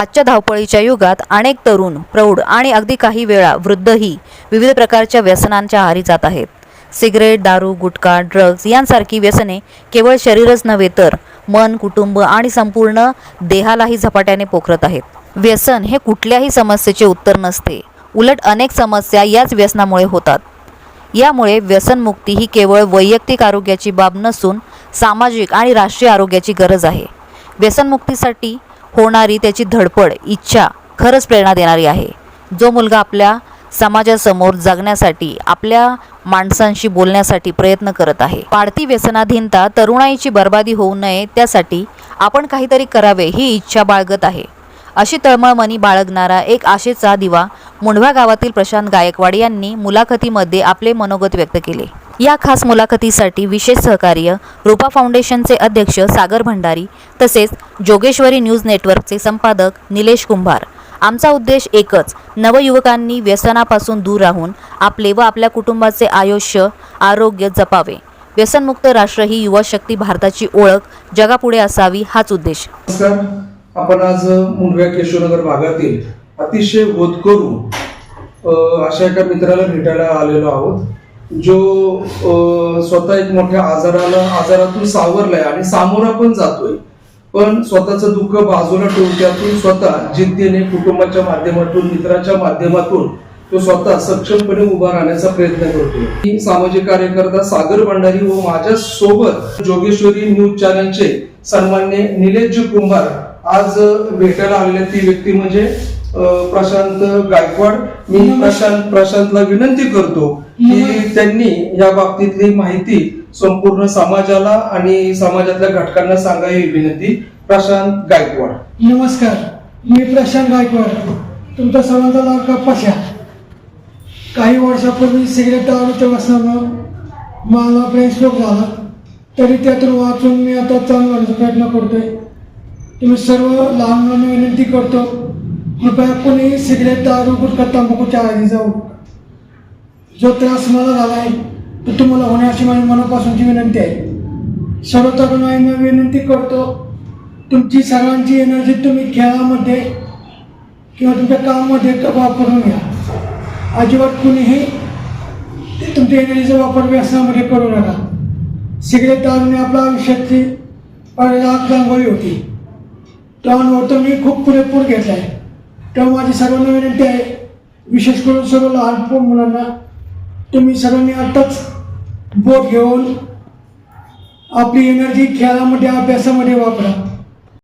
आजच्या धावपळीच्या युगात अनेक तरुण प्रौढ आणि अगदी काही वेळा वृद्धही विविध प्रकारच्या व्यसनांच्या आहारी जात आहेत. सिगरेट दारू गुटखा ड्रग्ज यांसारखी व्यसने केवळ शरीरच नव्हे तर मन कुटुंब आणि संपूर्ण देहालाही झपाट्याने पोखरत आहेत. व्यसन हे कुठल्याही समस्येचे उत्तर नसते. उलट अनेक समस्या याच व्यसनामुळे होतात. यामुळे व्यसनमुक्ती ही केवळ वैयक्तिक आरोग्याची बाब नसून सामाजिक आणि राष्ट्रीय आरोग्याची गरज आहे. व्यसनमुक्तीसाठी होणारी त्याची धडपड इच्छा खरंच प्रेरणा देणारी आहे. जो मुलगा आपल्या समाजासमोर जगण्यासाठी आपल्या माणसांशी बोलण्यासाठी प्रयत्न करत आहे. वाढती व्यसनाधीनता तरुणाईची बर्बादी होऊ नये त्यासाठी आपण काहीतरी करावे ही इच्छा बाळगत आहे. अशी तळमळ मनी बाळगणारा एक आशेचा दिवा मुंढवा गावातील प्रशांत गायकवाड यांनी मुलाखतीमध्ये आपले मनोगत व्यक्त केले. या खास मुलाखतीसाठी विशेष सहकार्य रूपा फाउंडेशनचे अध्यक्ष सागर भंडारी तसेच जोगेश्वरी न्यूज नेटवर्कचे संपादक निलेश कुंभार. आमचा उद्देश एकच नवयुवकांनी व्यसनापासून दूर राहून आपले व आपल्या कुटुंबाचे आयुष्य आरोग्य जपावे. व्यसनमुक्त राष्ट्र ही युवा शक्ती भारताची ओळख जगापुढे असावी हाच उद्देश. आपण आज मुंडव्या केशवनगर भागातील अतिशय बोध करू अशा एका मित्राला भेटायला आलेलो आहोत जो स्वतः एक मोठ्या आजाराला आजारातून सावरलाय आणि सामोरा पण जातोय. पण स्वतःचं दुःख बाजूला ठेवून त्यातून स्वतः जिद्दीने कुटुंबाच्या माध्यमातून मित्राच्या माध्यमातून तो स्वतः सक्षमपणे उभा राहण्याचा प्रयत्न करतोय. मी सामाजिक कार्यकर्ता सागर भंडारी व माझ्या सोबत जोगेश्वरी न्यूज चॅनलचे सन्मान्य निलेशजी कुंभार आज भेटायला आलेले ती व्यक्ती म्हणजे प्रशांत गायकवाड. मी प्रशांत प्रशांतला विनंती करतो की त्यांनी या बाबतीतली माहिती संपूर्ण समाजाला आणि समाजातल्या घटकांना सांगावी ही विनंती. प्रशांत गायकवाड. नमस्कार. मी प्रशांत गायकवाड. तुमचा सर्वांचा लाडका पशा? काही वर्षापूर्वी सिगरेट दारूच्या व्यसनानं मला ब्रेन स्ट्रोक झाला. तरी त्यातून वाचून मी आता चांगला प्रयत्न करतोय. तुम्ही सर्व लहान मुलांना विनंती करतो. कृपया कोणी सिगरेट दारू गुटखा तंबाखूच्या आधी जाऊ. जो त्रास मला झाला आहे तो तुम्हाला होण्याची माझी मनापासूनची विनंती आहे. सर्व मी विनंती करतो तुमची सर्वांची एनर्जी तुम्ही खेळामध्ये किंवा तुमच्या कामामध्ये वापरून घ्या. अजिबात कुणीही ते तुमच्या एनर्जीचा वापर व्यसनामध्ये करू नका. सिगरेट दारूने आपल्या आयुष्यातली लाख रांगोळी होती. तो मी खूप पुरेपूर घेतला आहे तेव्हा माझी सर्वांना विनंती आहे विशेष करून सर्व लहानपण मुलांना तुम्ही सर्वांनी आत्ताच बोट घेऊन आपली एनर्जी खेळामध्ये अभ्यासामध्ये वापरा.